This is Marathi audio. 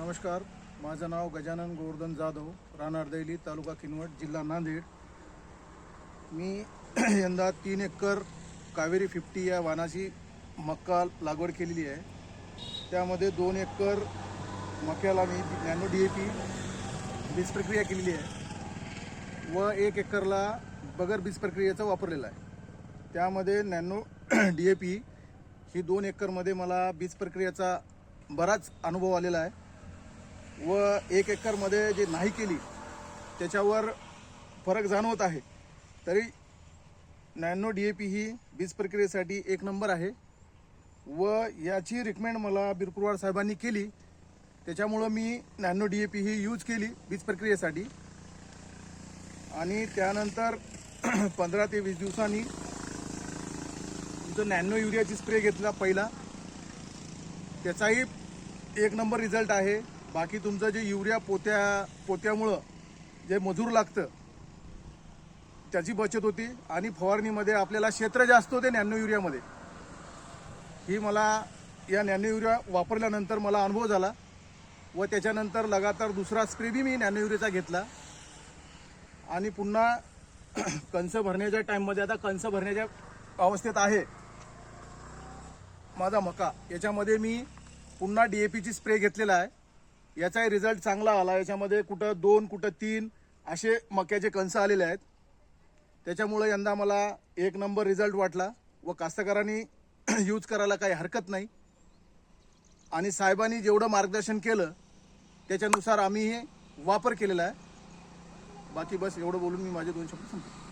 नमस्कार माझं नाव गजानन गोवर्धन जाधव राहणार दैली तालुका किनवट जिल्हा नांदेड. मी यंदा तीन एकर कावेरी फिफ्टी या वाणाची मक्का लागवड केलेली आहे. त्यामध्ये दोन एकर मक्याला मी नॅनो डी ए पी बीज प्रक्रिया केलेली आहे व एक एकरला बगर बीज प्रक्रियेचा वापरलेला आहे. त्यामध्ये नॅनो डी ए पी ही दोन एकरमध्ये मला बीज प्रक्रियेचा बराच अनुभव आलेला आहे. व एक एकरमध्ये जे नाही केली त्याच्यावर फरक जाणवत आहे. तरी नॅनो डी ए पी ही बीज प्रक्रियेसाठी एक नंबर आहे. व याची रिकमेंड मला बिरपुरवार साहेबांनी केली. त्याच्यामुळं मी नॅनो डी ए पी ही यूज केली बीज प्रक्रियेसाठी. आणि त्यानंतर पंधरा ते वीस दिवसांनी तुमचं नॅनो युरियाची स्प्रे घेतला पहिला त्याचाही एक नंबर रिझल्ट आहे. बाकी तुमचं जे युरिया पोत्या पोत्यामुळं जे मजूर लागतं त्याची बचत होती आणि फवारणीमध्ये आपल्याला क्षेत्र जास्त होते नॅनो युरियामध्ये. ही मला या नॅनो युरिया वापरल्यानंतर मला अनुभव झाला व त्याच्यानंतर लगातार दुसरा स्प्रे बी मी नॅनो युरियाचा घेतला. आणि पुन्हा कंस भरण्याच्या टाईममध्ये आता कंस भरण्याच्या अवस्थेत आहे. माझा मका. याच्यामध्ये मी पुन्हा डी ए पीची स्प्रे घेतलेला आहे. याचाही रिझल्ट चांगला आला. याच्यामध्ये कुठं दोन कुठं तीन असे मक्याचे कंस आलेले आहेत. त्याच्यामुळे यंदा मला एक नंबर रिझल्ट वाटला व कास्तकारांनी यूज करायला काही हरकत नाही. आणि साहेबांनी जेवढं मार्गदर्शन केलं त्याच्यानुसार आम्ही हे वापर केलेला आहे. बाकी बस एवढं बोलून मी माझे दोन शब्द संपतो